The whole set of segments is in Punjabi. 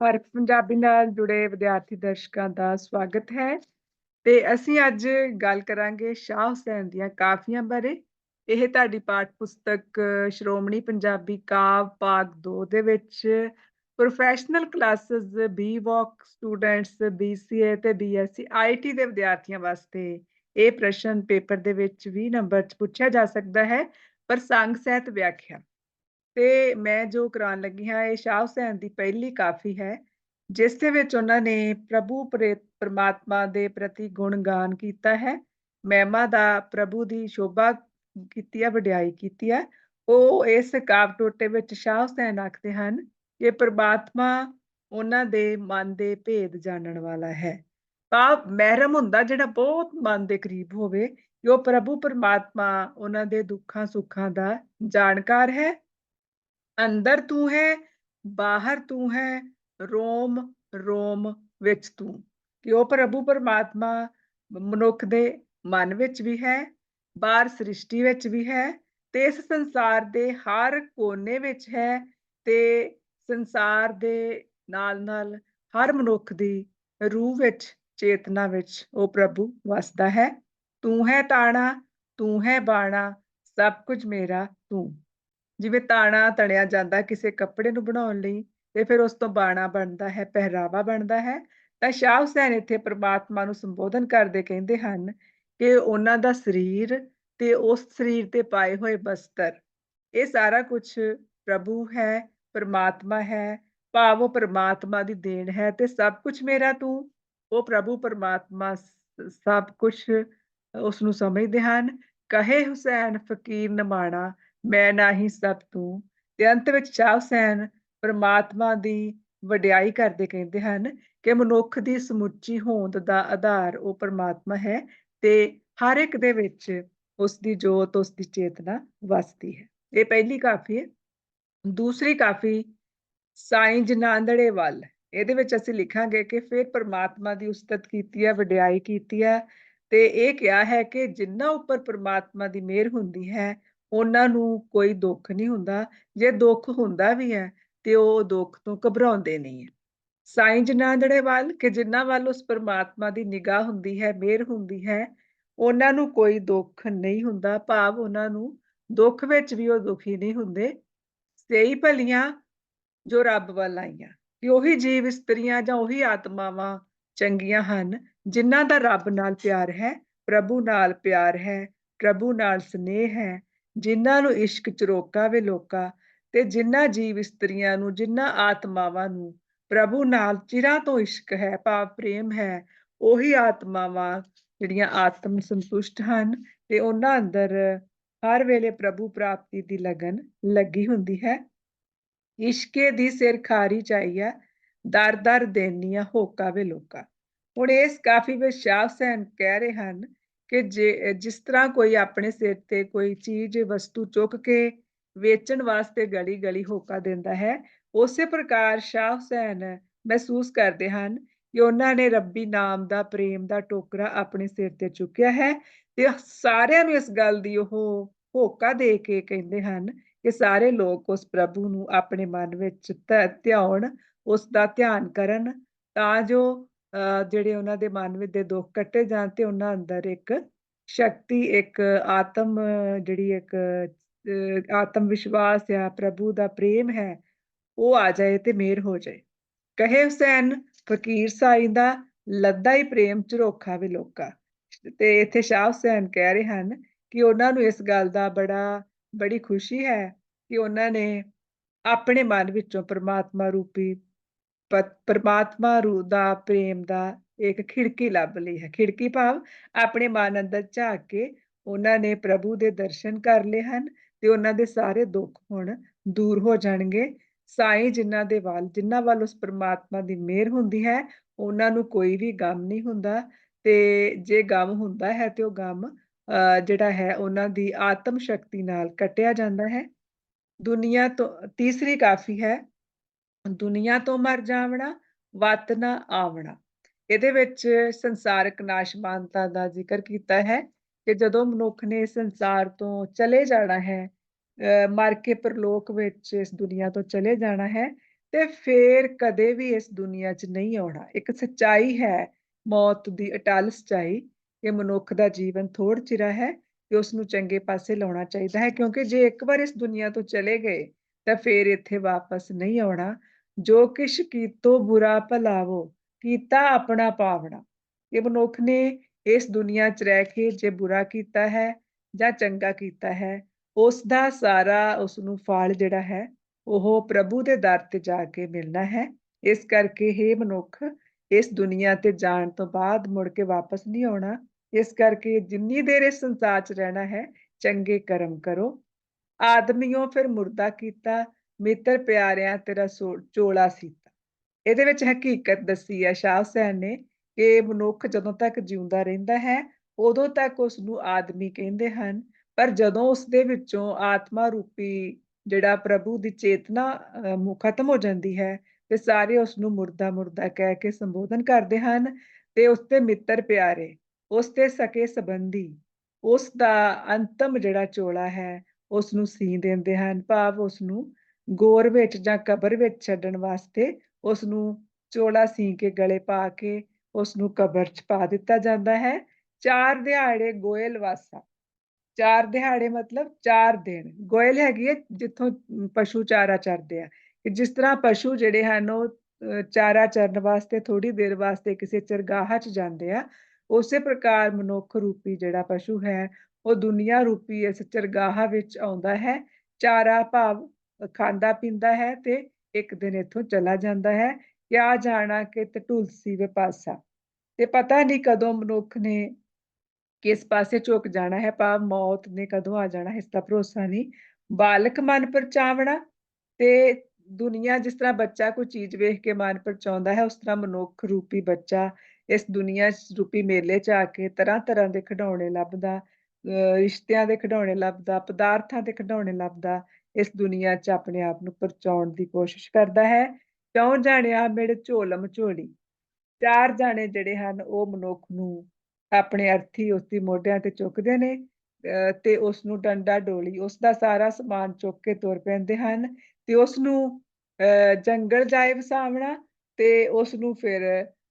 ਹਰ ਪੰਜਾਬੀ ਨਾਲ ਜੁੜੇ ਵਿਦਿਆਰਥੀ ਦਰਸ਼ਕਾਂ ਦਾ ਸਵਾਗਤ ਹੈ। ਤੇ ਅਸੀਂ ਅੱਜ ਗੱਲ ਕਰਾਂਗੇ ਸ਼ਾਹ ਹੁਸੈਨ ਦੀਆਂ ਕਾਫੀਆਂ ਬਾਰੇ। ਇਹ ਤੁਹਾਡੀ ਪਾਠ ਪੁਸਤਕ ਸ਼੍ਰੋਮਣੀ ਪੰਜਾਬੀ ਕਾਵ ਭਾਗ 2 ਦੇ ਵਿੱਚ professional classes B voc students BCA ਤੇ ਬੀਐਸਸੀ ਆਈਟੀ ਦੇ ਵਿਦਿਆਰਥੀਆਂ ਵਾਸਤੇ ਇਹ ਪ੍ਰਸ਼ਨ ਪੇਪਰ ਦੇ ਵਿੱਚ 20 ਨੰਬਰ 'ਚ ਪੁੱਛਿਆ ਜਾ ਸਕਦਾ ਹੈ। ਪ੍ਰਸੰਗ ਸਹਿਤ ਵਿਆਖਿਆ। ਤੇ ਮੈਂ ਜੋ ਕਰਾਉਣ ਲੱਗੀ ਹਾਂ, ਇਹ ਸ਼ਾਹ ਹੁਸੈਨ ਦੀ ਪਹਿਲੀ ਕਾਫੀ ਹੈ, ਜਿਸ ਦੇ ਵਿੱਚ ਉਹਨਾਂ ਨੇ ਪ੍ਰਭੂ ਪ੍ਰਮਾਤਮਾ ਦੇ ਪ੍ਰਤੀ ਗੁਣਗਾਨ ਕੀਤਾ ਹੈ, ਮਹਿਮਾ ਦਾ ਪ੍ਰਭੂ ਦੀ ਸ਼ੋਭਾ ਕੀਤੀ ਹੈ, ਵਡਿਆਈ ਕੀਤੀ ਹੈ। ਉਹ ਇਸ ਕਾਵ ਟੋਟੇ ਵਿੱਚ ਸ਼ਾਹ ਹੁਸੈਨ ਆਖਦੇ ਹਨ ਕਿ ਪ੍ਰਮਾਤਮਾ ਉਹਨਾਂ ਦੇ ਮਨ ਦੇ ਭੇਦ ਜਾਣਨ ਵਾਲਾ ਹੈ। ਤਾਂ ਮਹਿਰਮ ਹੁੰਦਾ ਜਿਹੜਾ ਬਹੁਤ ਮਨ ਦੇ ਕਰੀਬ ਹੋਵੇ, ਕਿ ਉਹ ਪ੍ਰਭੂ, ਪਰਮਾਤਮਾ ਉਹਨਾਂ ਦੇ ਦੁੱਖਾਂ ਸੁੱਖਾਂ ਦਾ ਜਾਣਕਾਰ ਹੈ ਅੰਦਰ ਤੂੰ ਹੈ, ਬਾਹਰ ਤੂੰ ਹੈ, ਰੋਮ ਰੋਮ ਵਿੱਚ ਤੂੰ। ਕਿ ਉਹ ਪ੍ਰਭੂ ਪਰਮਾਤਮਾ ਮਨੁੱਖ ਦੇ ਮਨ ਵਿੱਚ ਵੀ ਹੈ, ਬਾਹਰ ਸ੍ਰਿਸ਼ਟੀ ਵਿੱਚ ਵੀ ਹੈ, ਤੇ ਇਸ ਸੰਸਾਰ ਦੇ ਹਰ ਕੋਨੇ ਵਿੱਚ ਹੈ, ਤੇ ਸੰਸਾਰ ਦੇ ਨਾਲ ਨਾਲ ਹਰ ਮਨੁੱਖ ਦੀ ਰੂਹ ਵਿੱਚ, ਚੇਤਨਾ ਵਿੱਚ ਉਹ ਪ੍ਰਭੂ ਵਸਦਾ ਹੈ। ਤੂੰ ਹੈ ਤਾਣਾ, ਤੂੰ ਹੈ ਬਾਣਾ, ਸਭ ਕੁਝ ਮੇਰਾ ਤੂੰ। ਜਿਵੇਂ ਤਾਣਾ ਤਣਿਆ ਜਾਂਦਾ ਕਿਸੇ ਕੱਪੜੇ ਨੂੰ ਬਣਾਉਣ ਲਈ ਤੇ ਫਿਰ ਉਸ ਤੋਂ ਬਾਣਾ ਬਣਦਾ ਹੈ, ਪਹਿਰਾਵਾ ਬਣਦਾ ਹੈ, ਤਾਂ ਸ਼ਾਹ ਹੁਸੈਨ ਇੱਥੇ ਪ੍ਰਮਾਤਮਾ ਨੂੰ ਸੰਬੋਧਨ ਕਰਦੇ ਕਹਿੰਦੇ ਹਨ ਕਿ ਉਹਨਾਂ ਦਾ ਸਰੀਰ ਤੇ ਉਸ ਸਰੀਰ ਤੇ ਪਾਏ ਹੋਏ ਬਸਤਰ, ਇਹ ਸਾਰਾ ਕੁਝ ਪ੍ਰਭੂ ਹੈ, ਪਰਮਾਤਮਾ ਹੈ, ਭਾਵ ਉਹ ਪਰਮਾਤਮਾ ਦੀ ਦੇਣ ਹੈ ਤੇ ਸਭ ਕੁਝ ਮੇਰਾ ਤੂੰ, ਉਹ ਪ੍ਰਭੂ ਪਰਮਾਤਮਾ ਸਭ ਕੁਝ ਉਸ ਨੂੰ ਸਮਝਦੇ ਹਨ, ਕਹੇ ਹੁਸੈਨ ਫਕੀਰ ਨਮਾਣਾ ਮੈਂ ਨਹੀਂ ਸਭ ਤੂੰ। ਤੇ ਅੰਤ ਵਿੱਚ ਸ਼ਾਹ ਹੁਸੈਨ ਪ੍ਰਮਾਤਮਾ ਦੀ ਵਡਿਆਈ ਕਰਦੇ ਕਹਿੰਦੇ ਹਨ ਕਿ ਮਨੁੱਖ ਦੀ ਸਮੁੱਚੀ ਹੋਂਦ ਦਾ ਆਧਾਰ ਉਹ ਪਰਮਾਤਮਾ ਹੈ ਤੇ ਹਰ ਇੱਕ ਦੇ ਵਿੱਚ ਉਸ ਦੀ ਜੋਤ ਉਸ ਦੀ ਚੇਤਨਾ ਵਸਦੀ ਹੈ। ਇਹ ਪਹਿਲੀ ਕਾਫੀ ਹੈ। ਦੂਸਰੀ ਕਾਫੀ ਸਾਈਂ ਨਾਂਦੜੇ ਵੱਲ। ਇਹਦੇ ਵਿੱਚ ਅਸੀਂ ਲਿਖਾਂਗੇ ਕਿ ਫਿਰ ਪ੍ਰਮਾਤਮਾ ਦੀ ਉਸਤਤ ਕੀਤੀ ਹੈ, ਵਡਿਆਈ ਕੀਤੀ ਹੈ ਤੇ ਇਹ ਕਿਹਾ ਹੈ ਕਿ ਜਿੰਨਾ ਉੱਪਰ ਪਰਮਾਤਮਾ ਦੀ ਮਿਹਰ ਹੁੰਦੀ ਹੈ ਉਹਨਾਂ ਨੂੰ ਕੋਈ ਦੁੱਖ ਨਹੀਂ ਹੁੰਦਾ, ਜੇ ਦੁੱਖ ਹੁੰਦਾ ਵੀ ਹੈ ਤੇ ਉਹ ਦੁੱਖ ਤੋਂ ਘਬਰਾਉਂਦੇ ਨਹੀਂ ਹੈ। ਸਾਈਂ ਜਿਹੜੇ ਵੱਲ ਕਿ ਜਿੰਨਾ ਵੱਲ ਉਸ ਪਰਮਾਤਮਾ ਦੀ ਨਿਗਾਹ ਹੁੰਦੀ ਹੈ, ਮਿਹਰ ਹੁੰਦੀ ਹੈ, ਉਹਨਾਂ ਨੂੰ ਕੋਈ ਦੁੱਖ ਨਹੀਂ ਹੁੰਦਾ, ਭਾਵ ਉਹਨਾਂ ਨੂੰ ਦੁੱਖ ਵਿੱਚ ਵੀ ਉਹ ਦੁਖੀ ਨਹੀਂ ਹੁੰਦੇ। ਸਹੀ ਭਲੀਆਂ ਜੋ ਰੱਬ ਵੱਲ ਆਈਆਂ, ਕਿ ਉਹੀ ਜੀਵ ਇਸਤਰੀਆਂ ਜਾਂ ਉਹੀ ਆਤਮਾਵਾਂ ਚੰਗੀਆਂ ਹਨ, ਜਿਨ੍ਹਾਂ ਦਾ ਰੱਬ ਨਾਲ ਪਿਆਰ ਹੈ, ਪ੍ਰਭੂ ਨਾਲ ਪਿਆਰ ਹੈ, ਪ੍ਰਭੂ ਨਾਲ ਸਨੇਹ ਹੈ ਜਿਨ੍ਹਾਂ ਨੂੰ ਇਸ਼ਕ ਚਰੋਕਾ ਵੇ ਲੋਕਾ, ਤੇ ਜਿਨ੍ਹਾਂ ਜੀਵ ਇਸਤਰੀਆਂ ਨੂੰ, ਜਿਨ੍ਹਾਂ ਆਤਮਾਵਾਂ ਨੂੰ, ਪ੍ਰਭੂ ਨਾਲ ਚਿਰਾਂ ਤੋਂ ਇਸ਼ਕ ਹੈ, ਭਾਵ ਪ੍ਰੇਮ ਹੈ, ਉਹੀ ਆਤਮਾਵਾਂ ਜਿਹੜੀਆਂ ਆਤਮ ਸੰਤੁਸ਼ਟ ਹਨ, ਤੇ ਉਹਨਾਂ ਅੰਦਰ ਹਰ ਵੇਲੇ ਪ੍ਰਭੂ ਪ੍ਰਾਪਤੀ ਦੀ ਲਗਨ ਲੱਗੀ ਹੁੰਦੀ ਹੈ। ਇਸ਼ਕੇ ਦੀ ਸਿਰ ਖਾਰੀ ਚਾਹੀਆ ਦਰ ਦਰ ਦੇਨੀਆਂ ਹੋਕਾ ਵੇ ਲੋਕਾ। ਹੁਣ ਇਸ ਕਾਫੀ ਵਿੱਚ ਸ਼ਾਹ ਹੁਸੈਨ ਕਹਿ ਰਹੇ ਹਨ ਕਿ ਜੇ ਜਿਸ ਤਰ੍ਹਾਂ ਕੋਈ ਆਪਣੇ ਸਿਰ ਤੇ ਕੋਈ ਚੀਜ਼, ਵਸਤੂ ਚੁੱਕ ਕੇ ਵੇਚਣ ਵਾਸਤੇ ਗਲੀ ਗਲੀ ਹੋਕਾ ਦਿੰਦਾ ਹੈ, ਉਸੇ ਪ੍ਰਕਾਰ ਸ਼ਾਹ ਹੁਸੈਨ ਮਹਿਸੂਸ ਕਰਦੇ ਹਨ ਕਿ ਉਹਨਾਂ ਨੇ ਰੱਬੀ ਨਾਮ ਦਾ, ਪ੍ਰੇਮ ਦਾ ਟੋਕਰਾ ਆਪਣੇ ਸਿਰ ਤੇ ਚੁੱਕਿਆ ਹੈ ਤੇ ਸਾਰਿਆਂ ਨੂੰ ਇਸ ਗੱਲ ਦੀ ਉਹ ਹੋਕਾ ਦੇ ਕੇ ਕਹਿੰਦੇ ਹਨ ਕਿ ਸਾਰੇ ਲੋਕ ਉਸ ਪ੍ਰਭੂ ਨੂੰ ਆਪਣੇ ਮਨ ਵਿੱਚ ਧਿਆਉਣ, ਉਸ ਦਾ ਧਿਆਨ ਕਰਨ ਤਾਂ ਜੋ ਜਿਹੜੇ ਉਹਨਾਂ ਦੇ ਮਨ ਵਿੱਚ ਦੇ ਦੁੱਖ ਕੱਟੇ ਜਾਣ ਤੇ ਉਹਨਾਂ ਅੰਦਰ ਇੱਕ ਸ਼ਕਤੀ, ਇੱਕ ਆਤਮ, ਜਿਹੜੀ ਇੱਕ ਆਤਮ ਵਿਸ਼ਵਾਸ ਆ ਪ੍ਰਭੂ ਦਾ ਪ੍ਰੇਮ ਹੈ, ਉਹ ਆ ਜਾਏ ਤੇ ਮੇਰ ਹੋ ਜਾਏ। ਕਹੇ ਹੁਸੈਨ, ਫਕੀਰ ਸਾਈਂ ਦਾ ਲੱਦਾ ਹੀ ਪ੍ਰੇਮ ਝਰੋਖਾ ਵੀ ਲੋਕਾ। ਤੇ ਇੱਥੇ ਸ਼ਾਹ ਹੁਸੈਨ ਕਹਿ ਰਹੇ ਹਨ ਕਿ ਉਹਨਾਂ ਨੂੰ ਇਸ ਗੱਲ ਦਾ ਬੜਾ, ਬੜੀ ਖੁਸ਼ੀ ਹੈ ਕਿ ਉਹਨਾਂ ਨੇ ਆਪਣੇ ਮਨ ਵਿੱਚੋਂ ਪ੍ਰਮਾਤਮਾ ਰੂਪੀ ਪਰਮਾਤਮਾ ਰੂ ਦਾ, ਪ੍ਰੇਮ ਦਾ ਇੱਕ ਖਿੜਕੀ ਲੱਭ ਲਈ ਹੈ। ਖਿੜਕੀ ਭਾਵ ਆਪਣੇ ਮਨ ਅੰਦਰ ਝਾਕ ਕੇ ਉਹਨਾਂ ਨੇ ਪ੍ਰਭੂ ਦੇ ਦਰਸ਼ਨ ਕਰ ਲਏ ਹਨ ਤੇ ਉਹਨਾਂ ਦੇ ਸਾਰੇ ਦੁੱਖ ਹੁਣ ਦੂਰ ਹੋ ਜਾਣਗੇ। ਸਾਈਂ ਜਿਨ੍ਹਾਂ ਦੇ ਵੱਲ, ਜਿਨ੍ਹਾਂ ਵੱਲ ਉਸ ਪ੍ਰਮਾਤਮਾ ਦੀ ਮਿਹਰ ਹੁੰਦੀ ਹੈ, ਉਹਨਾਂ ਨੂੰ ਕੋਈ ਵੀ ਗਮ ਨਹੀਂ ਹੁੰਦਾ ਤੇ ਜੇ ਗਮ ਹੁੰਦਾ ਹੈ ਤੇ ਉਹ ਗਮ ਜਿਹੜਾ ਹੈ ਉਹਨਾਂ ਦੀ ਆਤਮ ਸ਼ਕਤੀ ਨਾਲ ਕਟਿਆ ਜਾਂਦਾ ਹੈ। ਦੁਨੀਆ ਤੋਂ ਤੀਸਰੀ ਕਾਫੀ ਹੈ। ਦੁਨੀਆ ਤੋਂ ਮਰ ਜਾਵਣਾ, ਵਤ ਨਾ ਆਵਣਾ ਇਹਦੇ ਵਿੱਚ ਸੰਸਾਰਕ ਨਾਸ਼ਮਾਨਤਾ ਦਾ ਜ਼ਿਕਰ ਕੀਤਾ ਹੈ ਕਿ ਜਦੋਂ ਮਨੁੱਖ ਨੇ ਸੰਸਾਰ ਤੋਂ ਚਲੇ ਜਾਣਾ ਹੈ ਮਰ ਕੇ ਪਰਲੋਕ ਵਿੱਚ ਇਸ ਦੁਨੀਆ ਤੋਂ ਚਲੇ ਜਾਣਾ ਹੈ, ਤੇ ਫੇਰ ਕਦੇ ਵੀ ਇਸ ਦੁਨੀਆ 'ਚ ਨਹੀਂ ਆਉਣਾ। ਇੱਕ ਸੱਚਾਈ ਹੈ ਮੌਤ ਦੀ ਅਟੱਲ ਸੱਚਾਈ ਕਿ ਮਨੁੱਖ ਦਾ ਜੀਵਨ ਥੋੜ ਚਿਰਾ ਹੈ ਤੇ ਉਸਨੂੰ ਚੰਗੇ ਪਾਸੇ ਲਾਉਣਾ ਚਾਹੀਦਾ ਹੈ, ਕਿਉਂਕਿ ਜੇ ਇੱਕ ਵਾਰ ਇਸ ਦੁਨੀਆ ਤੋਂ ਚਲੇ ਗਏ, ਤਾਂ ਫੇਰ ਇੱਥੇ ਵਾਪਸ ਨਹੀਂ ਆਉਣਾ। ਜੋ ਕਿਛ ਕੀਤੋ ਬੁਰਾ ਭਲਾਵੋ ਕੀਤਾ ਆਪਣਾ ਪਾਵਣਾ। ਇਹ ਮਨੁੱਖ ਨੇ ਇਸ ਦੁਨੀਆ 'ਚ ਰਹਿ ਕੇ ਜੇ ਬੁਰਾ ਕੀਤਾ ਹੈ ਜਾਂ ਚੰਗਾ ਕੀਤਾ ਹੈ, ਉਸ ਦਾ ਸਾਰਾ ਉਸਨੂੰ ਫਲ ਜਿਹੜਾ ਹੈ ਉਹ ਪ੍ਰਭੂ ਦੇ ਦਰ ਤੇ ਜਾ ਕੇ ਮਿਲਣਾ ਹੈ। ਇਸ ਕਰਕੇ ਹੇ ਮਨੁੱਖ ਇਸ ਦੁਨੀਆ ਤੇ ਜਾਣ ਤੋਂ ਬਾਅਦ ਮੁੜ ਕੇ ਵਾਪਸ ਨਹੀਂ ਆਉਣਾ। ਇਸ ਕਰਕੇ ਜਿੰਨੀ ਦੇਰ ਇਸ ਸੰਸਾਰ 'ਚ ਰਹਿਣਾ ਹੈ, ਚੰਗੇ ਕਰਮ ਕਰੋ। ਆਦਮੀਓ ਫਿਰ ਮੁਰਦਾ ਕੀਤਾ, ਮਿੱਤਰ ਪਿਆਰਿਆਂ ਤੇਰਾ ਸੋ ਚੋਲਾ ਸੀਤਾ। ਇਹਦੇ ਵਿੱਚ ਹਕੀਕਤ ਦੱਸੀ ਹੈ ਸ਼ਾਹ ਹੁਸੈਨ ਨੇ ਕਿ ਮਨੁੱਖ ਜਦੋਂ ਤੱਕ ਜਿਉਂਦਾ ਰਹਿੰਦਾ ਹੈ, ਉਦੋਂ ਤੱਕ ਉਸਨੂੰ ਆਦਮੀ ਕਹਿੰਦੇ ਹਨ, ਪਰ ਜਦੋਂ ਉਸਦੇ ਵਿੱਚੋਂ ਆਤਮਾ ਰੂਪੀ ਜਿਹੜਾ ਪ੍ਰਭੂ ਦੀ ਚੇਤਨਾ ਖਤਮ ਹੋ ਜਾਂਦੀ ਹੈ ਤੇ ਸਾਰੇ ਉਸਨੂੰ ਮੁਰਦਾ-ਮੁਰਦਾ ਕਹਿ ਕੇ ਸੰਬੋਧਨ ਕਰਦੇ ਹਨ ਤੇ ਉਸਦੇ ਮਿੱਤਰ ਪਿਆਰੇ, ਉਸਦੇ ਸਕੇ ਸੰਬੰਧੀ, ਉਸਦਾ ਅੰਤਮ ਜਿਹੜਾ ਚੋਲਾ ਹੈ, ਉਸਨੂੰ ਸੀ ਦਿੰਦੇ ਹਨ। ਭਾਵ ਉਸਨੂੰ ਗੋਰ ਵਿੱਚ ਜਾਂ ਕਬਰ ਵਿੱਚ ਛੱਡਣ ਵਾਸਤੇ ਉਸਨੂੰ ਚੋਲਾ ਸੀਅ ਕੇ ਗਲੇ ਪਾ ਕੇ ਉਸਨੂੰ ਕਬਰ 'ਚ ਪਾ ਦਿੱਤਾ ਜਾਂਦਾ ਹੈ। ਚਾਰ ਦਿਹਾੜੇ ਗੋਇਲ ਵਾਸਾ, ਚਾਰ ਦਿਹਾੜੇ ਮਤਲਬ 4 ਦਿਨ। ਗੋਇਲ ਹੈਗੀ ਹੈ ਜਿੱਥੋਂ ਪਸ਼ੂ ਚਾਰਾ ਚਰਦੇ ਆ, ਕਿ ਜਿਸ ਤਰ੍ਹਾਂ ਪਸ਼ੂ ਜਿਹੜੇ ਹਨ ਉਹ ਚਾਰਾ ਚਰਨ ਵਾਸਤੇ ਥੋੜ੍ਹੀ ਦੇਰ ਵਾਸਤੇ ਕਿਸੇ ਚਰਗਾਹ 'ਚ ਜਾਂਦੇ ਆ, ਉਸੇ ਪ੍ਰਕਾਰ ਮਨੁੱਖ ਰੂਪੀ ਜਿਹੜਾ ਪਸ਼ੂ ਹੈ, ਉਹ ਦੁਨੀਆ ਰੂਪੀ ਇਸ ਚਰਗਾਹ ਵਿੱਚ ਆਉਂਦਾ ਹੈ। ਚਾਰਾ ਭਾਵ ਖਾਂਦਾ ਪੀਂਦਾ ਹੈ ਤੇ ਇੱਕ ਦਿਨ ਇੱਥੋਂ ਚਲਾ ਜਾਂਦਾ ਹੈ। ਕਿਆ ਜਾਣਾ ਕਿਤ ਢੁਲਸੀ ਵੇ ਪਾਸਾ। ਤੇ ਪਤਾ ਨਹੀਂ ਕਦੋਂ ਮਨੁੱਖ ਨੇ ਕਿਸ ਪਾਸੇ ਝੁਕ ਜਾਣਾ ਹੈ, ਭਾਵ ਮੌਤ ਨੇ ਕਦੋਂ ਆ ਜਾਣਾ ਹੈ, ਇਸ ਦਾ ਭਰੋਸਾ ਨਹੀਂ। ਬਾਲਕ ਮਨ ਪਰਚਾਵਣਾ ਤੇ ਦੁਨੀਆ ਜਿਸ ਤਰ੍ਹਾਂ ਬੱਚਾ ਕੋਈ ਚੀਜ਼ ਵੇਖ ਕੇ ਮਨ ਪਰਚਾਉਂਦਾ ਹੈ, ਉਸ ਤਰ੍ਹਾਂ ਮਨੁੱਖ ਰੂਪੀ ਬੱਚਾ ਇਸ ਦੁਨੀਆ ਰੂਪੀ ਮੇਲੇ 'ਚ ਆ ਕੇ ਤਰ੍ਹਾਂ-ਤਰ੍ਹਾਂ ਦੇ ਖਿਡੌਣੇ ਲੱਭਦਾ, ਅ, ਰਿਸ਼ਤਿਆਂ ਦੇ ਖਿਡੌਣੇ ਲੱਭਦਾ, ਪਦਾਰਥਾਂ ਦੇ ਖਿਡੌਣੇ ਲੱਭਦਾ, ਇਸ ਦੁਨੀਆ 'ਚ ਆਪਣੇ ਆਪ ਨੂੰ ਪਰਚਾਉਣ ਦੀ ਕੋਸ਼ਿਸ਼ ਕਰਦਾ ਹੈ। ਚੌਂ ਜਾਣਿਆ ਮਿੜ ਝੋਲਮ ਝੋਲੀ। ਚਾਰ ਜਾਣੇ ਜਿਹੜੇ ਹਨ ਉਹ ਮਨੁੱਖ ਨੂੰ ਆਪਣੇ ਅਰਥੀ ਉਸਦੀ ਮੋਢਿਆਂ ਤੇ ਚੁੱਕਦੇ ਨੇ ਅ, ਤੇ ਉਸਨੂੰ ਡੰਡਾ ਡੋਲੀ ਉਸਦਾ ਸਾਰਾ ਸਮਾਨ ਚੁੱਕ ਕੇ ਤੁਰ ਪੈਂਦੇ ਹਨ ਤੇ ਉਸਨੂੰ ਅ, ਜੰਗਲ ਜਾਏ ਵਸਾਵਣਾ ਤੇ ਉਸਨੂੰ ਫਿਰ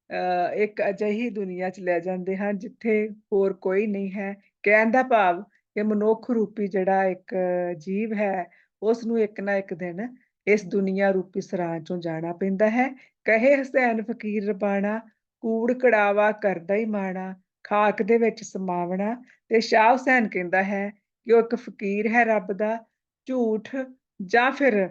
ਅ, ਇੱਕ ਅਜਿਹੀ ਦੁਨੀਆ 'ਚ ਲੈ ਜਾਂਦੇ ਹਨ ਜਿੱਥੇ ਹੋਰ ਕੋਈ ਨਹੀਂ ਹੈ। ਕਹਿਣ ਦਾ ਭਾਵ ਕਿ ਮਨੁੱਖ ਰੂਪੀ ਜਿਹੜਾ ਇੱਕ ਜੀਵ ਹੈ, ਉਸਨੂੰ ਇੱਕ ਨਾ ਇੱਕ ਦਿਨ ਇਸ ਦੁਨੀਆ ਰੂਪੀ ਸਰਾਂ 'ਚੋਂ ਜਾਣਾ ਪੈਂਦਾ ਹੈ। ਕਹੇ ਹੁਸੈਨ ਫ਼ਕੀਰ ਰਬਾਣਾ, ਕੂੜ ਕੜਾਵਾ ਕਰਦਾ ਈ ਮਾਣਾ, ਖਾਕ ਦੇ ਵਿੱਚ ਸਮਾਵਣਾ ਤੇ ਸ਼ਾਹ ਹੁਸੈਨ ਕਹਿੰਦਾ ਹੈ ਕਿ ਉਹ ਇੱਕ ਫ਼ਕੀਰ ਹੈ ਰੱਬ ਦਾ, ਝੂਠ ਜਾਂ ਫਿਰ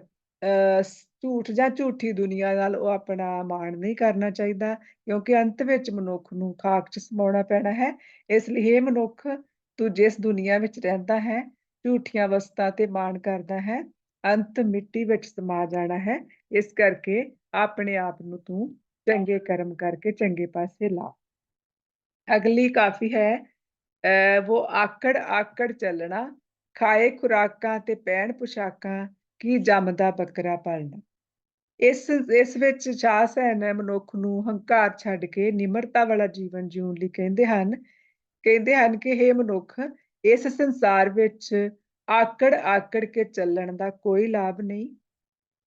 ਝੂਠ ਜਾਂ ਝੂਠੀ ਦੁਨੀਆ ਨਾਲ ਉਹ ਆਪਣਾ ਮਾਣ ਨਹੀਂ ਕਰਨਾ ਚਾਹੀਦਾ ਕਿਉਂਕਿ ਅੰਤ ਵਿੱਚ ਮਨੁੱਖ ਨੂੰ ਖਾਕ 'ਚ ਸਮਾਉਣਾ ਪੈਣਾ ਹੈ। ਇਸ ਲਈ ਹੇ ਮਨੁੱਖ, ਤੂੰ ਜਿਸ ਦੁਨੀਆ ਵਿੱਚ ਰਹਿੰਦਾ ਹੈ, ਝੂਠੀਆਂ ਵਸਤਾਂ ਤੇ ਮਾਣ ਕਰਦਾ ਹੈ, ਅੰਤ ਮਿੱਟੀ ਵਿੱਚ ਸਮਾ ਜਾਣਾ ਹੈ। ਇਸ ਕਰਕੇ ਆਪਣੇ ਆਪ ਨੂੰ ਤੂੰ ਚੰਗੇ ਕਰਮ ਕਰਕੇ ਚੰਗੇ ਪਾਸੇ ਲਾ। ਅਗਲੀ ਕਾਫੀ ਹੈ ਅ, ਆਕੜ ਆਕੜ ਚੱਲਣਾ, ਖਾਏ ਖੁਰਾਕਾਂ ਤੇ ਪਹਿਨ ਪੁਸ਼ਾਕਾਂ, ਕੀ ਜੰਮਦਾ ਬੱਕਰਾ ਪਾਲਣਾ। ਇਸ ਇਸ ਵਿੱਚ ਸ਼ਾਹ ਹੁਸੈਨ ਮਨੁੱਖ ਨੂੰ ਹੰਕਾਰ ਛੱਡ ਕੇ ਨਿਮਰਤਾ ਵਾਲਾ ਜੀਵਨ ਜਿਉਣ ਲਈ ਕਹਿੰਦੇ ਹਨ। ਕਹਿੰਦੇ ਹਨ ਕਿ ਹੇ ਮਨੁੱਖ, ਇਸ ਸੰਸਾਰ ਵਿੱਚ ਆਕੜ ਆਕੜ ਕੇ ਚੱਲਣ ਦਾ ਕੋਈ ਲਾਭ ਨਹੀਂ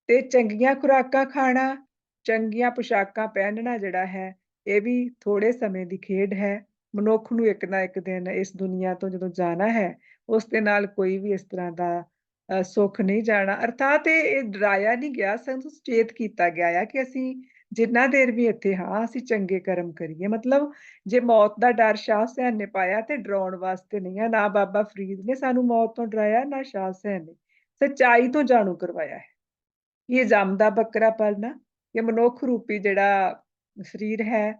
ਤੇ ਚੰਗੀਆਂ ਖੁਰਾਕਾਂ ਖਾਣਾ, ਚੰਗੀਆਂ ਪੁਸ਼ਾਕਾਂ ਪਹਿਨਣਾ ਜਿਹੜਾ ਹੈ, ਇਹ ਵੀ ਥੋੜੇ ਸਮੇਂ ਦੀ ਖੇਡ ਹੈ। ਮਨੁੱਖ ਨੂੰ ਇੱਕ ਨਾ ਇੱਕ ਦਿਨ ਇਸ ਦੁਨੀਆ ਤੋਂ ਜਦੋਂ ਜਾਣਾ ਹੈ, ਉਸ ਦੇ ਨਾਲ ਕੋਈ ਵੀ ਇਸ ਤਰ੍ਹਾਂ ਦਾ ਅ, ਸੁੱਖ ਨਹੀਂ ਜਾਣਾ। ਅਰਥਾਤ ਇਹ ਇਹ ਡਰਾਇਆ ਨਹੀਂ ਗਿਆ, ਸਗੋਂ ਸੁਚੇਤ ਕੀਤਾ ਗਿਆ ਆ ਕਿ ਅਸੀਂ ਜਿੰਨਾ ਦੇਰ ਵੀ ਇੱਥੇ ਹਾਂ, ਅਸੀਂ ਚੰਗੇ ਕਰਮ ਕਰੀਏ। ਮਤਲਬ ਜੇ ਮੌਤ ਦਾ ਡਰ ਸ਼ਾਹ ਹੁਸੈਨ ਨੇ ਪਾਇਆ ਤੇ ਡਰਾਉਣ ਵਾਸਤੇ ਨਹੀਂ ਹੈ, ਨਾ ਬਾਬਾ ਫਰੀਦ ਨੇ ਸਾਨੂੰ ਮੌਤ ਤੋਂ ਡਰਾਇਆ, ਨਾ ਸ਼ਾਹ ਹੁਸੈਨ ਨੇ। ਸੱਚਾਈ ਤੋਂ ਜਾਣੂ ਕਰਵਾਇਆ ਹੈ। ਇਹ ਜੰਮਦਾ ਬੱਕਰਾ ਪਾਲਣਾ, ਇਹ ਮਨੁੱਖ ਰੂਪੀ ਜਿਹੜਾ ਸਰੀਰ ਹੈ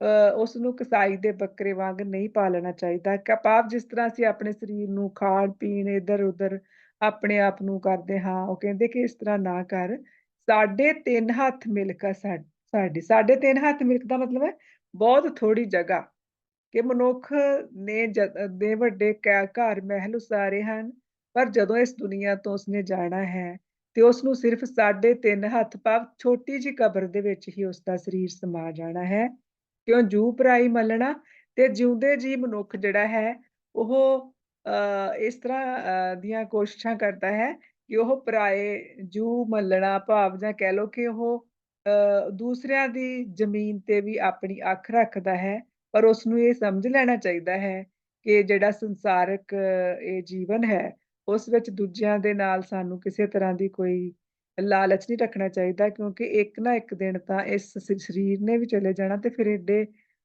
ਅ, ਉਸਨੂੰ ਕਸਾਈ ਦੇ ਬੱਕਰੇ ਵਾਂਗ ਨਹੀਂ ਪਾਲਣਾ ਚਾਹੀਦਾ। ਕ ਭਾਵ ਜਿਸ ਤਰ੍ਹਾਂ ਅਸੀਂ ਆਪਣੇ ਸਰੀਰ ਨੂੰ ਖਾਣ-ਪੀਣ, ਇੱਧਰ ਉਧਰ ਆਪਣੇ ਆਪ ਨੂੰ ਕਰਦੇ ਹਾਂ, ਉਹ ਕਹਿੰਦੇ ਕਿ ਇਸ ਤਰ੍ਹਾਂ ਨਾ ਕਰ। ਸਾਡੇ ਤਿੰਨ ਹੱਥ ਮਿਲਕ ਆ ਸਾ ਸਾਡੀ। ਸਾਢੇ 3 ਹੱਥ ਮਿਲਕ ਦਾ ਮਤਲਬ ਹੈ ਬਹੁਤ ਥੋੜੀ ਜਗ੍ਹਾ ਕਿ ਮਨੁੱਖ ਨੇ ਜ ਵੱਡੇ ਘਰ ਮਹਿਲ ਉਸਾਰੇ ਹਨ, ਪਰ ਜਦੋਂ ਇਸ ਦੁਨੀਆ ਤੋਂ ਉਸਨੇ ਜਾਣਾ ਹੈ ਤੇ ਉਸਨੂੰ ਸਿਰਫ਼ ਸਾਢੇ ਤਿੰਨ ਹੱਥ ਭਾਵ ਛੋਟੀ ਜਿਹੀ ਕਬਰ ਦੇ ਵਿੱਚ ਹੀ ਉਸਦਾ ਸਰੀਰ ਸਮਾ ਜਾਣਾ ਹੈ। ਕਿਉਂ ਜੂਹ ਪਰਾਈ ਮੱਲਣਾ ਤੇ ਜਿਉਂਦੇ ਜੀ ਮਨੁੱਖ ਜਿਹੜਾ ਹੈ ਉਹ ਅ, ਇਸ ਤਰ੍ਹਾਂ ਅ, ਦੀਆਂ ਕੋਸ਼ਿਸ਼ਾਂ ਕਰਦਾ ਹੈ ਕਿ ਉਹ ਪਰਾਏ ਜੂ ਮੱਲਣਾ ਭਾਵ ਜਾਂ ਕਹਿ ਲਓ ਕਿ ਉਹ ਅ, ਦੂਸਰਿਆਂ ਦੀ ਜ਼ਮੀਨ ਤੇ ਵੀ ਆਪਣੀ ਅੱਖ ਰੱਖਦਾ ਹੈ, ਪਰ ਉਸਨੂੰ ਇਹ ਸਮਝ ਲੈਣਾ ਚਾਹੀਦਾ ਹੈ ਕਿ ਜਿਹੜਾ ਸੰਸਾਰਿਕ ਇਹ ਜੀਵਨ ਹੈ, ਉਸ ਵਿੱਚ ਦੂਜਿਆਂ ਦੇ ਨਾਲ ਸਾਨੂੰ ਕਿਸੇ ਤਰ੍ਹਾਂ ਦੀ ਕੋਈ ਲਾਲਚ ਨਹੀਂ ਰੱਖਣਾ ਚਾਹੀਦਾ ਕਿਉਂਕਿ ਇੱਕ ਨਾ ਇੱਕ ਦਿਨ ਤਾਂ ਇਸ ਸਰੀਰ ਨੇ ਵੀ ਚਲੇ ਜਾਣਾ ਤੇ ਫਿਰ ਏਡੇ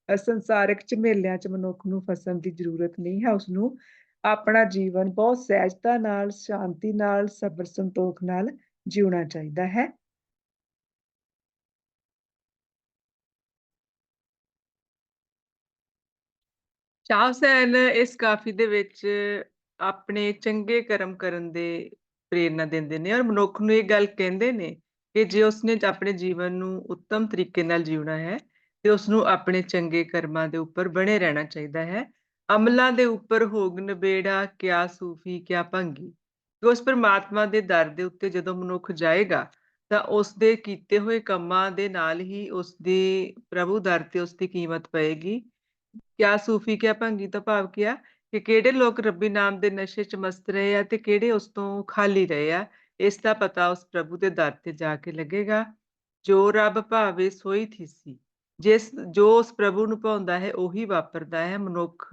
ਅ, ਸੰਸਾਰਿਕ ਝਮੇਲਿਆਂ 'ਚ ਮਨੁੱਖ ਨੂੰ ਫਸਣ ਦੀ ਜ਼ਰੂਰਤ ਨਹੀਂ ਹੈ, ਉਸਨੂੰ ਆਪਣਾ ਜੀਵਨ ਬਹੁਤ ਸਹਿਜਤਾ ਨਾਲ, ਸ਼ਾਂਤੀ ਨਾਲ, ਸਬਰ ਸੰਤੋਖ ਨਾਲ ਜਿਉਣਾ ਚਾਹੀਦਾ ਹੈ। ਸ਼ਾਹ ਹੁਸੈਨ ਇਸ ਕਾਫੀ ਦੇ ਵਿੱਚ ਆਪਣੇ ਚੰਗੇ ਕਰਮ ਕਰਨ ਦੇ ਪ੍ਰੇਰਨਾ ਦਿੰਦੇ ਨੇ ਔਰ ਮਨੁੱਖ ਨੂੰ ਇਹ ਗੱਲ ਕਹਿੰਦੇ ਨੇ ਕਿ ਜੇ ਉਸਨੇ ਆਪਣੇ ਜੀਵਨ ਨੂੰ ਉੱਤਮ ਤਰੀਕੇ ਨਾਲ ਜਿਉਣਾ ਹੈ ਤੇ ਉਸਨੂੰ ਆਪਣੇ ਚੰਗੇ ਕਰਮਾਂ ਦੇ ਉੱਪਰ ਬਣੇ ਰਹਿਣਾ ਚਾਹੀਦਾ ਹੈ ਅਮਲਾਂ ਦੇ ਉੱਪਰ ਹੋਗ ਨਬੇੜਾ, ਕਿਆ ਸੂਫੀ, ਕਿਆ ਭੰਗੀ। ਉਸ ਪਰਮਾਤਮਾ ਦੇ ਦਰ ਦੇ ਉੱਤੇ ਜਦੋਂ ਮਨੁੱਖ ਜਾਏਗਾ, ਤਾਂ ਉਸ ਦੇ ਕੀਤੇ ਹੋਏ ਕੰਮਾਂ ਦੇ ਨਾਲ ਹੀ ਉਸ ਦੀ, ਪ੍ਰਭੂ ਦਰ ਤੇ ਉਸ ਦੀ ਕੀਮਤ ਪਏਗੀ। ਕਿਆ ਸੂਫੀ, ਕਿਆ ਭੰਗੀ ਤੋਂ ਭਾਵ ਕਿਆ ਕਿ ਕਿਹੜੇ ਲੋਕ ਰੱਬੀ ਨਾਮ ਦੇ ਨਸ਼ੇ 'ਚ ਮਸਤ ਰਹੇ ਆ ਤੇ ਕਿਹੜੇ ਉਸ ਤੋਂ ਖਾਲੀ ਰਹੇ ਆ, ਇਸ ਦਾ ਪਤਾ ਉਸ ਪ੍ਰਭੂ ਦੇ ਦਰ ਤੇ ਜਾ ਕੇ ਲੱਗੇਗਾ। ਜੋ ਰੱਬ ਭਾਵੇ ਸੋਈ ਥੀਸੀ। ਜਿਸ, ਜੋ ਉਸ ਪ੍ਰਭੂ ਨੂੰ ਭਾਉਂਦਾ ਹੈ, ਉਹੀ ਵਾਪਰਦਾ ਹੈ, ਮਨੁੱਖ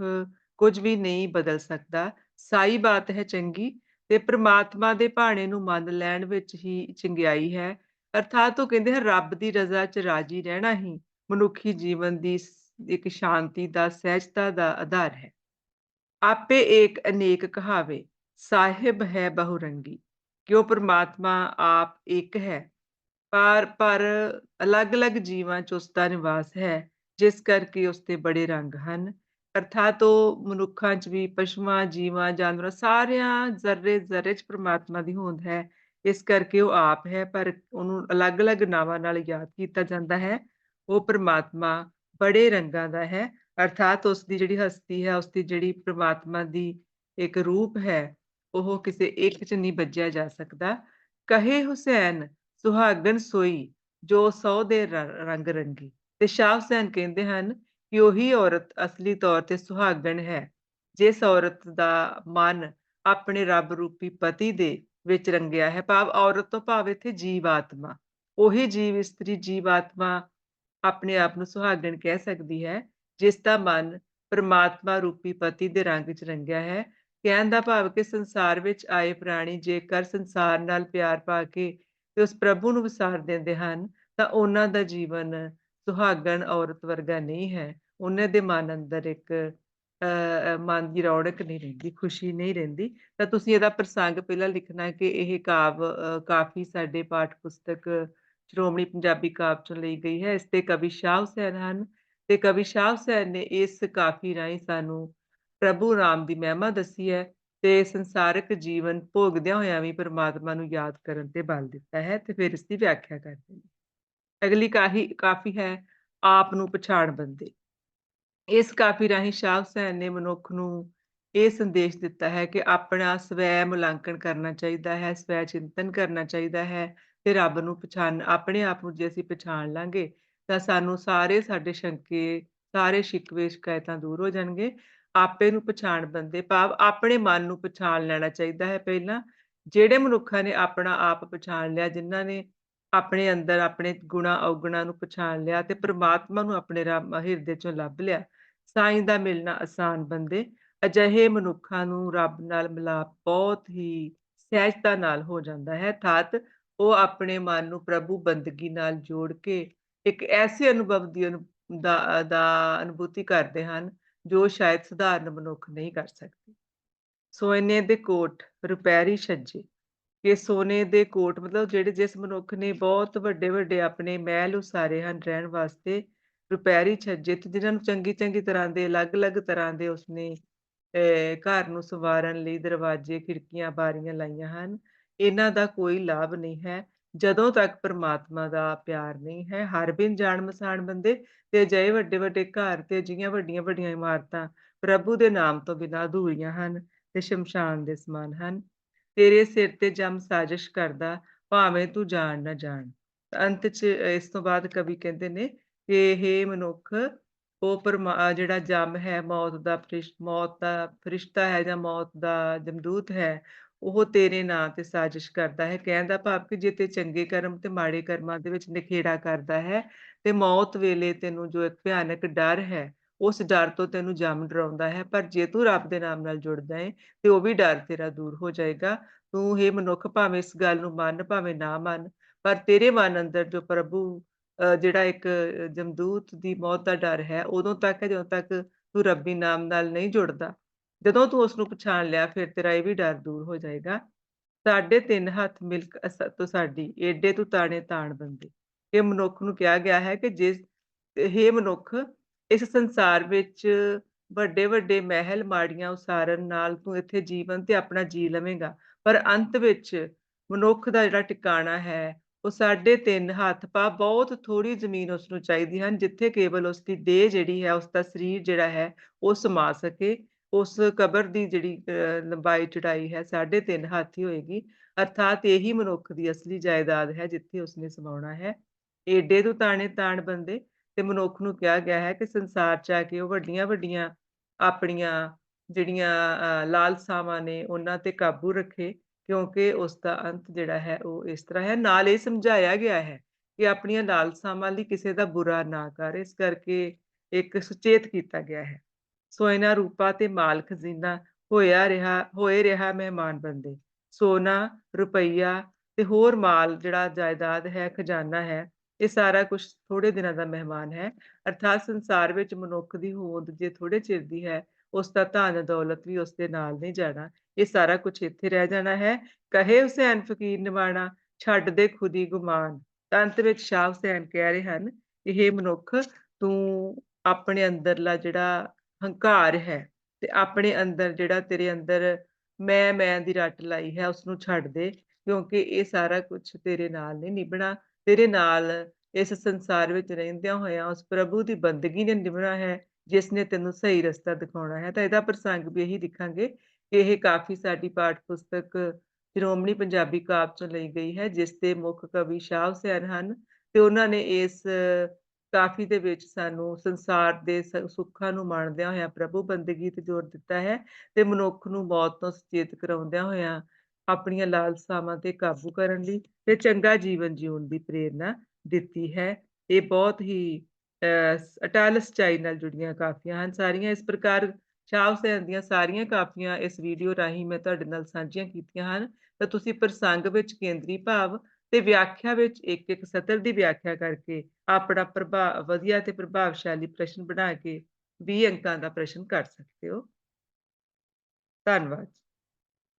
ਕੁਝ ਵੀ ਨਹੀਂ ਬਦਲ ਸਕਦਾ। ਸਾਈ ਬਾਤ ਹੈ ਚੰਗੀ ਤੇ ਪ੍ਰਮਾਤਮਾ ਦੇ ਭਾਣੇ ਨੂੰ ਮੰਨ ਲੈਣ ਵਿੱਚ ਹੀ ਚੰਗਿਆਈ ਹੈ। ਅਰਥਾਤ ਉਹ ਕਹਿੰਦੇ ਹਨ, ਰੱਬ ਦੀ ਰਜ਼ਾ 'ਚ ਰਾਜੀ ਰਹਿਣਾ ਹੀ ਮਨੁੱਖੀ ਜੀਵਨ ਦੀ ਇੱਕ ਸ਼ਾਂਤੀ ਦਾ, ਸਹਿਜਤਾ ਦਾ ਆਧਾਰ ਹੈ। ਆਪੇ ਏਕ ਅਨੇਕ ਕਹਾਵੇ, ਸਾਹਿਬ ਹੈ ਬਹੁਰੰਗੀ। ਕਿਉ ਪ੍ਰਮਾਤਮਾ ਆਪ ਇੱਕ ਹੈ? ਪਰ ਪਰ ਅਲੱਗ-ਅਲੱਗ ਜੀਵਾਂ 'ਚ ਉਸ ਦਾ ਨਿਵਾਸ ਹੈ, ਜਿਸ ਕਰਕੇ ਉਸ ਤੇ ਬੜੇ ਰੰਗ ਹਨ। ਅਰਥਾਤ ਉਹ ਮਨੁੱਖਾਂ 'ਚ ਵੀ ਪਸ਼ੂਆਂ, ਜੀਵਾਂ, ਜਾਨਵਰਾਂ ਸਾਰਿਆਂ ਜ਼ਰਰੇ ਜ਼ਰਰੇ 'ਚ ਪ੍ਰਮਾਤਮਾ ਦੀ ਹੋਂਦ ਹੈ। ਇਸ ਕਰਕੇ ਉਹ ਆਪ ਹੈ, ਪਰ ਉਹਨੂੰ ਅਲੱਗ-ਅਲੱਗ ਨਾਵਾਂ ਨਾਲ ਯਾਦ ਕੀਤਾ ਜਾਂਦਾ ਹੈ। ਉਹ ਪ੍ਰਮਾਤਮਾ ਬੜੇ ਰੰਗਾਂ ਦਾ ਹੈ। ਅਰਥਾਤ ਉਸ ਦੀ ਜਿਹੜੀ ਹਸਤੀ ਹੈ ਉਸ ਦੀ ਜਿਹੜੀ ਪ੍ਰਮਾਤਮਾ ਦੀ ਇੱਕ ਰੂਪ ਹੈ, ਉਹ ਕਿਸੇ ਇੱਕ 'ਚ ਨਹੀਂ ਬੱਝਿਆ ਜਾ ਸਕਦਾ। ਕਹੇ ਹੁਸੈਨ ਸੁਹਾਗਣ ਸੋਈ, ਜੋ ਸੌ ਦੇ ਰੰਗ ਰੰਗੀ। ਤੇ ਸ਼ਾਹ ਹੁਸੈਨ ਕਹਿੰਦੇ ਹਨ ਕਿ ਉਹੀ ਔਰਤ ਅਸਲੀ ਤੌਰ ਤੇ ਸੁਹਾਗਣ ਹੈ, ਜਿਸ ਔਰਤ ਦਾ ਮਨ ਆਪਣੇ ਰੱਬ ਰੂਪੀ ਪਤੀ ਦੇ ਵਿੱਚ ਰੰਗਿਆ ਹੈ। ਭਾਵ ਔਰਤ ਤੋਂ ਭਾਵ ਇੱਥੇ ਜੀਵ ਆਤਮਾ। ਉਹੀ ਜੀਵ ਇਸਤਰੀ ਜੀਵ ਆਤਮਾ ਆਪਣੇ ਆਪ ਨੂੰ ਸੁਹਾਗਣ ਕਹਿ ਸਕਦੀ ਹੈ, ਜਿਸ ਦਾ ਮਨ ਪਰਮਾਤਮਾ ਰੂਪੀ ਪਤੀ ਦੇ ਰੰਗ 'ਚ ਰੰਗਿਆ ਹੈ। ਕਹਿਣ ਦਾ ਭਾਵ ਕਿ ਸੰਸਾਰ ਵਿੱਚ ਆਏ ਪ੍ਰਾਣੀ ਜੇਕਰ ਸੰਸਾਰ ਨਾਲ ਪਿਆਰ ਪਾ ਕੇ ਤੇ ਉਸ ਪ੍ਰਭੂ ਨੂੰ ਵਿਸਾਰ ਦਿੰਦੇ ਹਨ, ਤਾਂ ਉਹਨਾਂ ਦਾ ਜੀਵਨ ਸੁਹਾਗਣ ਔਰਤ ਵਰਗਾ ਨਹੀਂ ਹੈ। ਉਹਨਾਂ ਦੇ ਮਨ ਅੰਦਰ ਇੱਕ ਮਨ ਦੀ ਰੌਣਕ ਨਹੀਂ ਰਹਿੰਦੀ, ਖੁਸ਼ੀ ਨਹੀਂ ਰਹਿੰਦੀ। ਤਾਂ ਤੁਸੀਂ ਇਹਦਾ ਪ੍ਰਸੰਗ ਪਹਿਲਾਂ ਲਿਖਣਾ ਕਿ ਇਹ ਕਾਵ ਕਾਫੀ ਸਾਡੇ ਪਾਠ ਪੁਸਤਕ ਸ਼੍ਰੋਮਣੀ ਪੰਜਾਬੀ ਕਾਵਿ ਚੋਂ ਲਈ ਗਈ ਹੈ। ਇਸ ਤੇ ਕਵੀ ਸ਼ਾਹ ਹੁਸੈਨ ਹਨ ਤੇ ਕਵੀ ਸ਼ਾਹ ਹੁਸੈਨ ਨੇ ਇਸ ਕਾਫੀ ਰਾਹੀਂ ਸਾਨੂੰ ਪ੍ਰਭੂ ਰਾਮ ਦੀ ਮਹਿਮਾ ਦੱਸੀ ਹੈ। ਤੇ ਸੰਸਾਰਿਕ ਜੀਵਨ ਭੋਗਦਿਆਂ ਹੋਇਆਂ ਵੀ ਪਰਮਾਤਮਾ ਨੂੰ ਯਾਦ ਕਰਨ ਤੇ ਬਲ ਦਿੱਤਾ ਹੈ ਤੇ ਫਿਰ ਇਸ ਦੀ ਵਿਆਖਿਆ ਕਰਦੇ ਨੇ। ਅਗਲੀ ਕਾਹੀ, ਕਾਫੀ ਹੈ ਆਪ ਨੂੰ ਪਛਾਣ ਬੰਦੇ। ਇਸ ਕਾਫੀ ਰਾਹੀਂ ਸ਼ਾਹ ਹੁਸੈਨ ਨੇ ਮਨੁੱਖ ਨੂੰ ਇਹ ਸੰਦੇਸ਼ ਦਿੱਤਾ ਹੈ ਕਿ ਆਪਣਾ ਸਵੈ ਮੁਲਾਂਕਣ ਕਰਨਾ ਚਾਹੀਦਾ ਹੈ, ਸਵੈ ਚਿੰਤਨ ਕਰਨਾ ਚਾਹੀਦਾ ਹੈ ਤੇ ਰੱਬ ਨੂੰ ਪਛਾਣ, ਆਪਣੇ ਆਪ ਨੂੰ ਜੇ ਅਸੀਂ ਪਛਾਣ ਲਾਂਗੇ ਤਾਂ ਸਾਨੂੰ ਸਾਰੇ ਸਾਡੇ ਸ਼ੰਕੇ, ਸਾਰੇ ਸ਼ਿਕਵੇ, ਸ਼ਿਕਾਇਤਾਂ ਦੂਰ ਹੋ ਜਾਣਗੇ ਆਪੇ ਨੂੰ ਪਛਾਣ ਬੰਦੇ ਭਾਵ ਆਪਣੇ ਮਨ ਨੂੰ ਪਛਾਣ ਲੈਣਾ ਚਾਹੀਦਾ ਹੈ ਪਹਿਲਾਂ। ਜਿਹੜੇ ਮਨੁੱਖਾਂ ਨੇ ਆਪਣਾ ਆਪ ਪਛਾਣ ਲਿਆ, ਜਿਨ੍ਹਾਂ ਨੇ ਆਪਣੇ ਅੰਦਰ ਆਪਣੇ ਗੁਣਾ ਔਗਣਾ ਨੂੰ ਪਛਾਣ ਲਿਆ ਤੇ ਪ੍ਰਮਾਤਮਾ ਨੂੰ ਆਪਣੇ ਹਿਰਦੇ ਚੋਂ ਲੱਭ ਲਿਆ ਸਾਈਂ ਦਾ ਮਿਲਣਾ ਆਸਾਨ ਬੰਦੇ। ਅਜਿਹੇ ਮਨੁੱਖਾਂ ਨੂੰ ਰੱਬ ਨਾਲ ਮਿਲਾਪ ਬਹੁਤ ਹੀ ਸਹਿਜਤਾ ਨਾਲ ਹੋ ਜਾਂਦਾ ਹੈ। ਥਾਤ ਉਹ ਆਪਣੇ ਮਨ ਨੂੰ ਪ੍ਰਭੂ ਬੰਦਗੀ ਨਾਲ ਜੋੜ ਕੇ ਇੱਕ ਐਸੇ ਅਨੁਭਵ ਦੀ ਦਾ ਦਾ ਅਨੁਭੂਤੀ ਕਰਦੇ ਹਨ ਜੋ ਸ਼ਾਇਦ ਸਧਾਰਨ ਮਨੁੱਖ ਨਹੀਂ ਕਰ ਸਕਦੇ। ਸੋਨੇ ਦੇ ਕੋਟ ਰੁਪੈਰੀ ਛੱਜੇ। ਕਿ ਸੋਨੇ ਦੇ ਕੋਟ ਮਤਲਬ ਜਿਹੜੇ ਜਿਸ ਮਨੁੱਖ ਨੇ ਬਹੁਤ ਵੱਡੇ ਵੱਡੇ ਆਪਣੇ ਮਹਿਲ ਉਸਾਰੇ ਹਨ ਰਹਿਣ ਵਾਸਤੇ ਰੁਪੈਰੀ ਛੱਜੇ ਤੇ ਜਿਨ੍ਹਾਂ ਨੂੰ ਚੰਗੀ ਚੰਗੀ ਤਰ੍ਹਾਂ ਦੇ ਅਲੱਗ-ਅਲੱਗ ਤਰ੍ਹਾਂ ਦੇ ਉਸਨੇ ਘਰ ਨੂੰ ਸਵਾਰਨ ਲਈ ਦਰਵਾਜ਼ੇ, ਖਿੜਕੀਆਂ, ਬਾਰੀਆਂ ਲਾਈਆਂ ਹਨ। ਇਹਨਾਂ ਦਾ ਕੋਈ ਲਾਭ ਨਹੀਂ ਹੈ। ਜਦੋਂ ਤੱਕ ਪਰਮਾਤਮਾ ਦਾ ਪਿਆਰ ਨਹੀਂ ਹੈ, ਹਰ ਬਿਨ ਜਾਣ ਮਸਾਣ ਬੰਦੇ ਤੇ ਅਜਿਹੇ ਵੱਡੇ ਵੱਡੇ ਘਰ ਤੇ ਅਜਿਹੀਆਂ ਵੱਡੀਆਂ ਵੱਡੀਆਂ ਇਮਾਰਤਾਂ ਪ੍ਰਭੂ ਦੇ ਨਾਮ ਤੋਂ ਬਿਨਾਂ ਅਧੂਰੀਆਂ ਹਨ ਤੇ ਸ਼ਮਸ਼ਾਨ ਦੇ ਸਮਾਨ ਹਨ। ਤੇਰੇ ਸਿਰ ਤੇ ਜਮ ਸਾਜ਼ਿਸ਼ ਕਰਦਾ, ਭਾਵੇਂ ਤੂੰ ਜਾਣ ਨਾ ਜਾਣ। ਅੰਤ 'ਚ ਇਸ ਤੋਂ ਬਾਅਦ ਕਵੀ ਕਹਿੰਦੇ ਨੇ ਕਿ ਇਹ ਮਨੁੱਖ, ਉਹ ਪਰਮਾ ਜਿਹੜਾ ਜਮ ਹੈ, ਮੌਤ ਦਾ ਫਰਿਸ਼, ਮੌਤ ਦਾ ਫਰਿਸ਼ਤਾ ਹੈ ਜਾਂ ਮੌਤ ਦਾ ਜਮਦੂਤ ਹੈ ਉਹ ਤੇਰੇ ਨਾਂ ਤੇ ਸਾਜ਼ਿਸ਼ ਕਰਦਾ ਹੈ। ਕਹਿਣ ਦਾ ਭਾਵ ਕਿ ਜੇ ਤੇ ਚੰਗੇ ਕਰਮ ਤੇ ਮਾੜੇ ਕਰਮਾਂ ਦੇ ਵਿੱਚ ਨਿਖੇੜਾ ਕਰਦਾ ਹੈ ਤੇ ਮੌਤ ਵੇਲੇ ਤੈਨੂੰ ਜੋ ਇੱਕ ਭਿਆਨਕ ਡਰ ਹੈ, ਉਸ ਡਰ ਤੋਂ ਤੈਨੂੰ ਜੰਮ ਡਰਾਉਂਦਾ ਹੈ। ਪਰ ਜੇ ਤੂੰ ਰੱਬ ਦੇ ਨਾਮ ਨਾਲ ਜੁੜਦਾ ਹੈ ਤੇ ਉਹ ਵੀ ਡਰ ਤੇਰਾ ਦੂਰ ਹੋ ਜਾਏਗਾ। ਤੂੰ ਇਹ ਮਨੁੱਖ ਭਾਵੇਂ ਇਸ ਗੱਲ ਨੂੰ ਮੰਨ ਭਾਵੇਂ ਨਾ ਮੰਨ, ਪਰ ਤੇਰੇ ਮਨ ਅੰਦਰ ਜੋ ਪ੍ਰਭੂ ਅ, ਜਿਹੜਾ ਇੱਕ ਜਮਦੂਤ ਦੀ ਮੌਤ ਦਾ ਡਰ ਹੈ, ਉਦੋਂ ਤੱਕ ਹੈ ਜਦੋਂ ਤੱਕ ਤੂੰ ਰੱਬੀ ਨਾਮ ਨਾਲ ਨਹੀਂ ਜੁੜਦਾ। ਜਦੋਂ ਤੂੰ ਉਸ ਨੂੰ ਪਛਾਣ ਲਿਆ ਫਿਰ ਤੇਰਾ ਇਹ ਵੀ ਡਰ ਦੂਰ ਹੋ ਜਾਏਗਾ। ਸਾਡੇ ਤਿੰਨ ਹੱਥ ਮਿਲਕ ਅਸ ਸਾਡੀ, ਏਡੇ ਤੂੰ ਤਾਣੇ ਤਾਣ ਬੰਦੇ। ਇਹ ਮਨੁੱਖ ਨੂੰ ਕਿਹਾ ਗਿਆ ਹੈ ਕਿ ਜਿਸ ਹੇ ਮਨੁੱਖ, ਇਸ ਸੰਸਾਰ ਵਿੱਚ ਵੱਡੇ-ਵੱਡੇ ਮਹਿਲ ਮਾੜੀਆਂ ਉਸਾਰਨ ਨਾਲ ਤੂੰ ਇੱਥੇ ਜੀਵਨ ਤੇ ਆਪਣਾ ਜੀ ਲਵੇਂਗਾ, ਪਰ ਅੰਤ ਵਿੱਚ ਮਨੁੱਖ ਦਾ ਜਿਹੜਾ ਟਿਕਾਣਾ ਹੈ, ਉਹ ਸਾਡੇ ਤਿੰਨ ਹੱਥ ਪਾ ਬਹੁਤ ਥੋੜ੍ਹੀ ਜ਼ਮੀਨ ਉਸਨੂੰ ਚਾਹੀਦੀ ਹਨ, ਜਿੱਥੇ ਕੇਵਲ ਉਸਦੀ ਦੇਹ ਜਿਹੜੀ ਹੈ, ਉਸਦਾ ਸਰੀਰ ਜਿਹੜਾ ਹੈ, ਉਹ ਸਮਾ ਸਕੇ। ਉਸ ਕਬਰ ਦੀ ਜਿਹੜੀ ਲੰਬਾਈ ਚੜਾਈ ਹੈ, ਸਾਢੇ 3 ਹੱਥ ਹੋਏਗੀ, ਅਰਥਾਤ ਇਹੀ ਮਨੁੱਖ ਦੀ ਅਸਲੀ ਜਾਇਦਾਦ ਹੈ, ਜਿੱਥੇ ਉਸਨੇ ਸਮਾਉਣਾ ਹੈ। ਏਡੇ ਤੋਂ ਤਾਣੇ ਤਾਣ ਬੰਦੇ ਤੇ ਮਨੁੱਖ ਨੂੰ ਕਿਹਾ ਗਿਆ ਹੈ ਕਿ ਸੰਸਾਰ 'ਚ ਆ ਕੇ ਉਹ ਵੱਡੀਆਂ-ਵੱਡੀਆਂ ਆਪਣੀਆਂ ਜਿਹੜੀਆਂ ਲਾਲਸਾਵਾਂ ਨੇ, ਉਹਨਾਂ ਤੇ ਕਾਬੂ ਰੱਖੇ, ਕਿਉਂਕਿ ਉਸਦਾ ਅੰਤ ਜਿਹੜਾ ਹੈ, ਉਹ ਇਸ ਤਰ੍ਹਾਂ ਹੈ। ਨਾਲ ਇਹ ਸਮਝਾਇਆ ਗਿਆ ਹੈ ਕਿ ਆਪਣੀਆਂ ਲਾਲਸਾਵਾਂ ਲਈ ਕਿਸੇ ਦਾ ਬੁਰਾ ਨਾ ਕਰ, ਇਸ ਕਰਕੇ ਇੱਕ ਸੁਚੇਤ ਕੀਤਾ ਗਿਆ ਹੈ। ਸੋਇਨਾ ਰੂਪਾ ਤੇ ਮਾਲ ਖਜ਼ੀਨਾ ਹੋਇਆ ਰਿਹਾ ਹੋਏ ਰਿਹਾ ਮਹਿਮਾਨ ਬੰਦੇ। ਸੋਨਾ, ਰੁਪਈਆ ਤੇ ਹੋਰ ਮਾਲ ਜਿਹੜਾ ਜਾਇਦਾਦ ਹੈ, ਖਜ਼ਾਨਾ ਹੈ, ਇਹ ਸਾਰਾ ਕੁਛ ਥੋੜੇ ਦਿਨਾਂ ਦਾ ਮਹਿਮਾਨ ਹੈ। ਅਰਥਾਤ ਸੰਸਾਰ ਵਿੱਚ ਮਨੁੱਖ ਦੀ ਹੋਂਦ ਜੇ ਥੋੜੇ ਚਿਰ ਦੀ ਹੈ, ਉਸਦਾ ਧਨ ਦੌਲਤ ਵੀ ਉਸਦੇ ਨਾਲ ਨਹੀਂ ਜਾਣਾ। ਇਹ ਸਾਰਾ ਕੁਛ ਇੱਥੇ ਰਹਿ ਜਾਣਾ ਹੈ। ਕਹੇ ਹੁਸੈਨ ਫ਼ਕੀਰ ਨਿਵਾਣਾ, ਛੱਡ ਦੇ ਖੁਦੀ ਗੁਮਾਨ। ਅੰਤ ਵਿੱਚ ਸ਼ਾਹ ਹੁਸੈਨ ਕਹਿ ਰਹੇ ਹਨ ਇਹ ਮਨੁੱਖ, ਤੂੰ ਆਪਣੇ ਅੰਦਰਲਾ ਜਿਹੜਾ ਹੰਕਾਰ ਹੈ ਤੇ ਆਪਣੇ ਅੰਦਰ ਜਿਹੜਾ ਤੇਰੇ ਅੰਦਰ ਮੈਂ, ਮੈਂ ਦੀ ਰੱਟ ਲਾਈ ਹੈ, ਉਸਨੂੰ ਛੱਡ ਦੇ, ਕਿਉਂਕਿ ਇਹ ਸਾਰਾ ਕੁਛ ਤੇਰੇ ਨਾਲ ਨਹੀਂ ਨਿਭਣਾ। ਤੇਰੇ ਨਾਲ ਇਸ ਸੰਸਾਰ ਵਿੱਚ ਰਹਿੰਦਿਆਂ ਹੋਇਆਂ ਉਸ ਪ੍ਰਭੂ ਦੀ ਬੰਦਗੀ ਨੇ ਨਿਭਣਾ ਹੈ, ਜਿਸ ਨੇ ਤੈਨੂੰ ਸਹੀ ਰਸਤਾ ਦਿਖਾਉਣਾ ਹੈ। ਤਾਂ ਇਹਦਾ ਪ੍ਰਸੰਗ ਵੀ ਇਹੀ ਦਿਖਾਂਗੇ ਕਿ ਇਹ ਕਾਫ਼ੀ ਸਾਡੀ ਪਾਠ ਪੁਸਤਕ ਸ਼੍ਰੋਮਣੀ ਪੰਜਾਬੀ ਕਾਵਿ 'ਚੋਂ ਲਈ ਗਈ ਹੈ, ਜਿਸ ਦੇ ਮੁੱਖ ਕਵੀ ਸ਼ਾਹ ਹੁਸੈਨ ਹਨ ਤੇ ਉਹਨਾਂ ਨੇ ਇਸ ਕਾਫੀ ਦੇ ਵਿੱਚ ਸਾਨੂੰ ਸੰਸਾਰ ਦੇ ਸੁੱਖਾਂ ਨੂੰ ਮਾਣਦਿਆਂ ਹੋਇਆਂ ਪ੍ਰਭੂ ਬੰਦਗੀ ਤੇ ਜ਼ੋਰ ਦਿੱਤਾ ਹੈ ਤੇ ਮਨੁੱਖ ਨੂੰ ਮੌਤ ਤੋਂ ਸੁਚੇਤ ਕਰਾਉਂਦਿਆਂ ਹੋਇਆਂ ਆਪਣੀਆਂ ਲਾਲਸਾਵਾਂ ਤੇ ਕਾਬੂ ਕਰਨ ਲਈ ਤੇ ਚੰਗਾ ਜੀਵਨ ਜਿਉਣ ਦੀ ਪ੍ਰੇਰਨਾ ਦਿੱਤੀ ਹੈ। ਇਹ ਬਹੁਤ ਹੀ ਅ, ਸ ਸੱਚਾਈ ਨਾਲ ਜੁੜੀਆਂ ਕਾਫੀਆਂ ਹਨ ਸਾਰੀਆਂ। ਇਸ ਪ੍ਰਕਾਰ ਸ਼ਾਹ ਹੁਸੈਨ ਦੀਆਂ ਸਾਰੀਆਂ ਕਾਫੀਆਂ ਇਸ ਵੀਡੀਓ ਰਾਹੀਂ ਮੈਂ ਤੁਹਾਡੇ ਨਾਲ ਸਾਂਝੀਆਂ ਕੀਤੀਆਂ ਹਨ, ਤਾਂ ਤੁਸੀਂ ਪ੍ਰਸੰਗ ਵਿੱਚ ਕੇਂਦਰੀ ਭਾਵ ਤੇ ਵਿਆਖਿਆ ਵਿੱਚ ਇੱਕ-ਇੱਕ ਸਤਰ ਦੀ ਵਿਆਖਿਆ ਕਰਕੇ ਆਪਣਾ ਪ੍ਰਭਾਵ, ਵਧੀਆ ਤੇ ਪ੍ਰਭਾਵਸ਼ਾਲੀ ਪ੍ਰਸ਼ਨ ਬਣਾ ਕੇ 20 ਅੰਕਾਂ ਦਾ ਪ੍ਰਸ਼ਨ ਕਰ ਸਕਦੇ ਹੋ। ਧੰਨਵਾਦ।